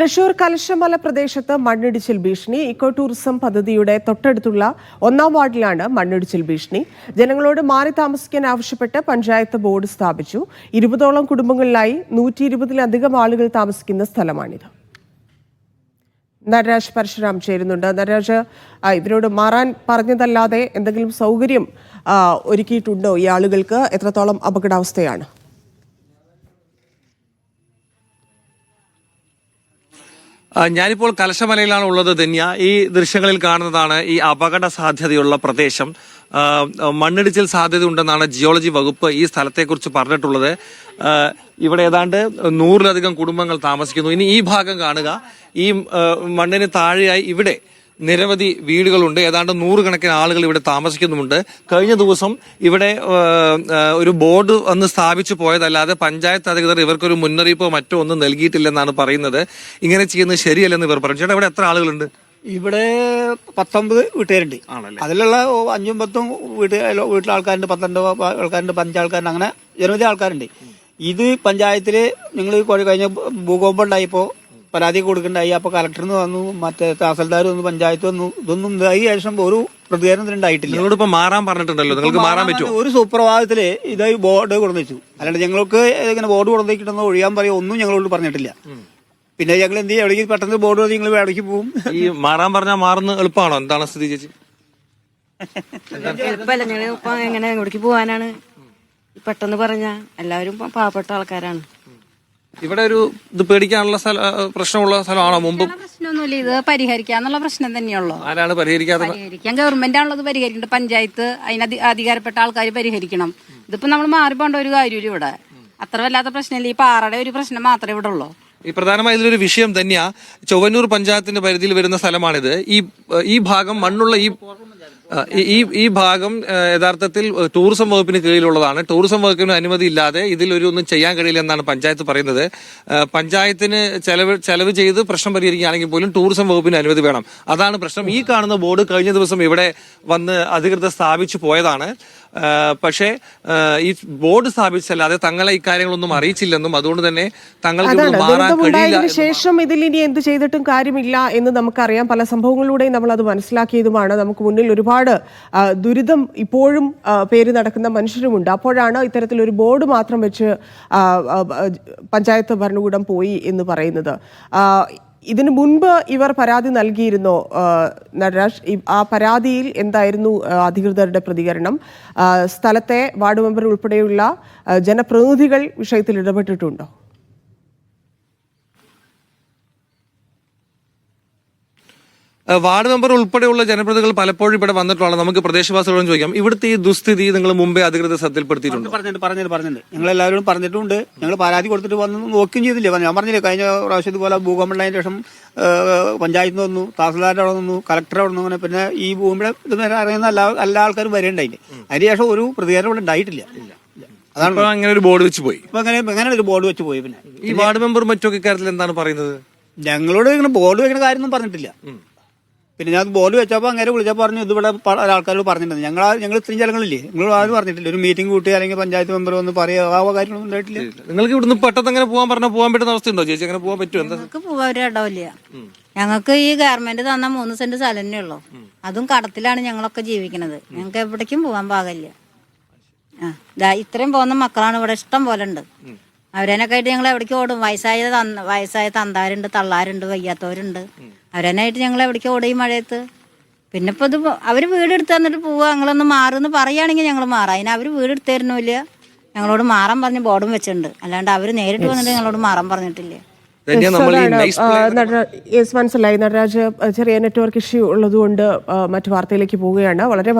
തൃശൂർ കലശമല പ്രദേശത്ത് മണ്ണിടിച്ചിൽ ഭീഷണി. ഇക്കോ ടൂറിസം പദ്ധതിയുടെ തൊട്ടടുത്തുള്ള ഒന്നാം വാർഡിലാണ് മണ്ണിടിച്ചിൽ ഭീഷണി. ജനങ്ങളോട് മാറി താമസിക്കാൻ ആവശ്യപ്പെട്ട് പഞ്ചായത്ത് ബോർഡ് സ്ഥാപിച്ചു. ഇരുപതോളം കുടുംബങ്ങളിലായി നൂറ്റി ഇരുപതിലധികം ആളുകൾ താമസിക്കുന്ന സ്ഥലമാണിത്. നരരാജ് പരശുരാം ചേരുന്നുണ്ട്. നരരാജ് ഇവരോട് മാറാൻ പറഞ്ഞതല്ലാതെ എന്തെങ്കിലും സൗകര്യം ഒരുക്കിയിട്ടുണ്ടോ ഈ ആളുകൾക്ക്? എത്രത്തോളം അപകടാവസ്ഥയാണ്? ഞാനിപ്പോൾ കലശമലയിലാണ് ഉള്ളത് ധന്യ. ഈ ദൃശ്യങ്ങളിൽ കാണുന്നതാണ് ഈ അപകട സാധ്യതയുള്ള പ്രദേശം. മണ്ണിടിച്ചിൽ സാധ്യത ഉണ്ടെന്നാണ് ജിയോളജി വകുപ്പ് ഈ സ്ഥലത്തെക്കുറിച്ച് പറഞ്ഞിട്ടുള്ളത്. ഇവിടെ ഏതാണ്ട് നൂറിലധികം കുടുംബങ്ങൾ താമസിക്കുന്നു. ഇനി ഈ ഭാഗം കാണുക. ഈ മണ്ണിന് താഴെയായി ഇവിടെ നിരവധി വീടുകളുണ്ട്. ഏതാണ്ട് നൂറുകണക്കിന് ആളുകൾ ഇവിടെ താമസിക്കുന്നുമുണ്ട്. കഴിഞ്ഞ ദിവസം ഇവിടെ ഒരു ബോർഡ് വന്ന് സ്ഥാപിച്ചു പോയതല്ലാതെ പഞ്ചായത്ത് അധികൃതർ ഇവർക്കൊരു മുന്നറിയിപ്പോ മറ്റോ ഒന്നും നൽകിയിട്ടില്ലെന്നാണ് പറയുന്നത്. ഇങ്ങനെ ചെയ്യുന്നത് ശരിയല്ലെന്ന് ഇവർ പറഞ്ഞു. ചേട്ടാ ഇവിടെ എത്ര ആളുകളുണ്ട്? ഇവിടെ പത്തൊമ്പത് വീട്ടുകാരുണ്ട്. അതിലുള്ള അഞ്ചും പത്തും വീട്ട് വീട്ടിലെ ആൾക്കാരുണ്ട് പന്ത്രണ്ട് ആൾക്കാരുണ്ട് പഞ്ചാൾക്കാരുണ്ട് അങ്ങനെ നിരവധി ആൾക്കാരുണ്ട്. ഇത് പഞ്ചായത്തിൽ നിങ്ങൾ കഴിഞ്ഞ ഭൂകമ്പം ഉണ്ടായപ്പോ പരാതി കൊടുക്കണ്ടായി. അപ്പൊ കളക്ടറിന് വന്നു മറ്റേ തഹസിൽദാർ വന്നു പഞ്ചായത്ത് വന്നു. ഇതൊന്നും ഇതായി ശേഷം ഒരു പ്രതികരണം ഇതിന് ഉണ്ടായിട്ടില്ല. നിങ്ങളോട് ഇപ്പൊ മാറാൻ പറഞ്ഞിട്ടുണ്ടല്ലോ. നിങ്ങൾക്ക് മാറാൻ പറ്റുമോ? ഒരു സുപ്രഭാതത്തിൽ ഇതായി ബോർഡ് കൊടുന്നു വെച്ചു അല്ലാണ്ട് ഞങ്ങൾക്ക് ഇങ്ങനെ ബോർഡ് കൊടുത്തേക്കിട്ടെന്ന് ഒഴിയാൻ പറയും ഒന്നും ഞങ്ങളോട് പറഞ്ഞിട്ടില്ല. പിന്നെ ഞങ്ങൾ എന്ത് ചെയ്യും? എവിടേക്ക് പെട്ടെന്ന് ബോർഡ് നിങ്ങൾ ഇടയ്ക്ക് പോകും ഈ മാറാൻ പറഞ്ഞാൽ മാറുന്ന എളുപ്പമാണോ? എന്താണ് സ്ഥിതി ചേച്ചി? എളുപ്പമല്ല. ഞങ്ങൾ ഇപ്പൊ എങ്ങനെ എങ്ങോട്ടേക്ക് പോവാനാണ്? പെട്ടെന്ന് പറഞ്ഞ എല്ലാവരും പാവപ്പെട്ട ആൾക്കാരാണ്. ഇവിടെ ഒരു ഇത് പേടിക്കാനുള്ള സ്ഥല പ്രശ്നമുള്ള സ്ഥലമാണോ മുമ്പ്? പ്രശ്നമൊന്നുമില്ല. ഇത് പരിഹരിക്കാന്നുള്ള പ്രശ്നം തന്നെയുള്ളൂ. ആരാണ് പരിഹരിക്കാത്തത് പരിഹരിക്കാൻ ഗവൺമെന്റ് ആണുള്ളത് പരിഹരിക്കേണ്ടത്. പഞ്ചായത്ത് അതിന് അധികാരപ്പെട്ട ആൾക്കാർ പരിഹരിക്കണം. ഇതിപ്പോ നമ്മൾ മാറിപ്പോണ്ട പോകേണ്ട ഒരു കാര്യമില്ല ഇവിടെ. അത്ര വല്ലാത്ത പ്രശ്നമില്ല. ഈ പാറയുടെ ഒരു പ്രശ്നം മാത്രമേ ഇവിടെ ഉള്ളൂ. ഈ പ്രധാനമായ ഇതിലൊരു വിഷയം തന്നെയാ. ചൊവ്വന്നൂർ പഞ്ചായത്തിന്റെ പരിധിയിൽ വരുന്ന സ്ഥലമാണിത്. ഈ ഈ ഭാഗം മണ്ണുള്ള ഈ ഈ- ഈ ഭാഗം യഥാർത്ഥത്തിൽ ടൂറിസം വകുപ്പിന് കീഴിലുള്ളതാണ്. ടൂറിസം വകുപ്പിന് അനുമതി ഇല്ലാതെ ഇതിലൊരു ഒന്നും ചെയ്യാൻ കഴിയില്ല എന്നാണ് പഞ്ചായത്ത് പറയുന്നത്. പഞ്ചായത്തിന് ചെലവ് ചെലവ് ചെയ്ത് പ്രശ്നം പരിഹരിക്കുകയാണെങ്കിൽ പോലും ടൂറിസം വകുപ്പിന് അനുമതി വേണം. അതാണ് പ്രശ്നം. ഈ കാണുന്ന ബോർഡ് കഴിഞ്ഞ ദിവസം ഇവിടെ വന്ന് അധികൃതർ സ്ഥാപിച്ചു പോയതാണ്. പക്ഷേ ഈ ബോർഡ് സ്ഥാപിച്ചല്ലാതെ തങ്ങളെ ഇക്കാര്യങ്ങളൊന്നും അറിയിച്ചില്ലെന്നും അതുകൊണ്ട് തന്നെ തങ്ങൾക്ക് മാറാൻ കഴിയില്ല ശേഷം ഇതിൽ ഇനി എന്ത് ചെയ്തിട്ടും കാര്യമില്ല എന്ന് നമുക്കറിയാം. പല സംഭവങ്ങളിലൂടെയും നമ്മൾ അത് മനസ്സിലാക്കിയതുമാണ്. നമുക്ക് മുന്നിൽ ഒരുപാട് ദുരിതം ഇപ്പോഴും പേര് നടക്കുന്ന മനുഷ്യരുമുണ്ട്. അപ്പോഴാണ് ഇത്തരത്തിൽ ഒരു ബോർഡ് മാത്രം വെച്ച് പഞ്ചായത്ത് ഭരണകൂടം പോയി എന്ന് പറയുന്നത്. ഇതിനു മുൻപ് ഇവർ പരാതി നൽകിയിരുന്നോ? നടരാജ് ആ പരാതിയിൽ എന്തായിരുന്നു അധികൃതരുടെ പ്രതികരണം? സ്ഥലത്തെ വാർഡ് മെമ്പർ ഉൾപ്പെടെയുള്ള ജനപ്രതിനിധികൾ വിഷയത്തിൽ ഇടപെട്ടിട്ടുണ്ടോ? വാർഡ് മെമ്പർ ഉൾപ്പെടെയുള്ള ജനപ്രതികൾ പലപ്പോഴും ഇവിടെ വന്നിട്ടുള്ള നമുക്ക് പ്രദേശവാസികളോട് ചോദിക്കാം. ഇവിടുത്തെ ഈ ദുസ്ഥിതി നിങ്ങൾ മുമ്പേ അധികൃതർ ശ്രദ്ധയിൽപ്പെടുത്തിയിട്ടുണ്ട്? പറഞ്ഞിട്ട് പറഞ്ഞിട്ട് പറഞ്ഞിട്ട് ഞങ്ങൾ എല്ലാവരും പറഞ്ഞിട്ടുണ്ട്. ഞങ്ങൾ പരാതി കൊടുത്തിട്ട് വന്ന് നോക്കുകയും ചെയ്തില്ല. ഞാൻ പറഞ്ഞില്ലേ കഴിഞ്ഞ പ്രാവശ്യം ഇതുപോലെ ഭൂകമ്പമുണ്ടായതിനു ശേഷം പഞ്ചായത്ത് നിന്ന് വന്നു തഹസിൽദാരുടെ അവിടെ നിന്നു കളക്ടർ അവിടെ നിന്ന് അങ്ങനെ പിന്നെ ഈ ഭൂമിയുടെ ഇത് നേരെ അറിയുന്ന എല്ലാ എല്ലാ ആൾക്കാരും വരേണ്ടായില്ല. അതിനുശേഷം ഒരു പ്രതികാരം ഇവിടെ ഉണ്ടായിട്ടില്ല. അതാണ്. അങ്ങനെ ഒരു ബോർഡ് വെച്ച് പോയി. അങ്ങനെ അങ്ങനെ ഒരു ബോർഡ് വെച്ച് പോയി പിന്നെ. ഈ വാർഡ് മെമ്പർ മറ്റൊക്കെ കാര്യത്തിൽ എന്താണ് പറയുന്നത്? ഞങ്ങളോട് ഇങ്ങനെ ബോർഡ് വെക്കുന്ന കാര്യമൊന്നും പറഞ്ഞിട്ടില്ല. പിന്നെ ഞാൻ ബോൾ വെച്ചപ്പോൾ അങ്ങനെ വിളിച്ചപ്പോൾ പറഞ്ഞു ഇതിവിടെ ആൾക്കാരോട് പറഞ്ഞിട്ടുണ്ട്. ഞങ്ങൾ ഞങ്ങൾ ഇത്രയും ജനങ്ങളില്ലേ? നിങ്ങൾ ആരും പറഞ്ഞിട്ടില്ല. ഒരു മീറ്റിംഗ് കൂട്ടി അല്ലെങ്കിൽ പഞ്ചായത്ത് മെമ്പർ ഒന്ന് പറയുക ആ കാര്യങ്ങളൊന്നും ഉണ്ടായിട്ടില്ല. നിങ്ങൾക്ക് ഇവിടുന്ന് പെട്ടെന്ന് അങ്ങനെ പോകാൻ പറഞ്ഞാൽ പോകാൻ പറ്റുന്ന അവസ്ഥയുണ്ടോ? ചേച്ചി അങ്ങനെ പോകാൻ പറ്റുമോ? നിങ്ങൾക്ക് ഞങ്ങൾക്ക് പോവാൻ ഒരു ഇടവില്ല. ഞങ്ങൾക്ക് ഈ ഗവൺമെന്റ് തന്ന മൂന്ന് സെന്റ് സ്ഥലം തന്നെ ഉള്ളൂ അതും കടത്തിലാണ് ഞങ്ങളൊക്കെ ജീവിക്കുന്നത് ഞങ്ങൾക്ക് എവിടേക്കും പോകാൻ പാകില്ല. ആ ഇത്രയും പോകുന്ന മക്കളാണ് ഇവിടെ ഇഷ്ടം പോലെ ഉണ്ട്. അവരനൊക്കെ ആയിട്ട് ഞങ്ങൾ എവിടേക്ക് ഓടും? വയസ്സായ വയസ്സായ തന്താരുണ്ട് തള്ളാരുണ്ട് വയ്യാത്തവരുണ്ട്. അവരനായിട്ട് ഞങ്ങൾ എവിടേക്ക് ഓടും ഈ മഴയത്ത്? പിന്നെ ഇപ്പൊ ഇത് അവർ അവർ വീട് എടുത്ത് തന്നിട്ട് പോവുക ഞങ്ങളൊന്ന് മാറുമെന്ന് പറയുകയാണെങ്കിൽ ഞങ്ങൾ മാറാം. അതിന് അവർ വീട് എടുത്ത് തരുന്നില്ല ഞങ്ങളോട് മാറാൻ പറഞ്ഞ് ബോർഡും വെച്ചിട്ടുണ്ട്. അല്ലാണ്ട് അവർ നേരിട്ട് വന്നിട്ട് ഞങ്ങളോട് മാറാൻ പറഞ്ഞിട്ടില്ല. യെസ് മനസ്സിലായി. നടരാജ് ചെറിയ നെറ്റ്വർക്ക് ഇഷ്യൂ ഉള്ളതുകൊണ്ട് മറ്റു വാർത്തയിലേക്ക് പോവുകയാണ്. വളരെ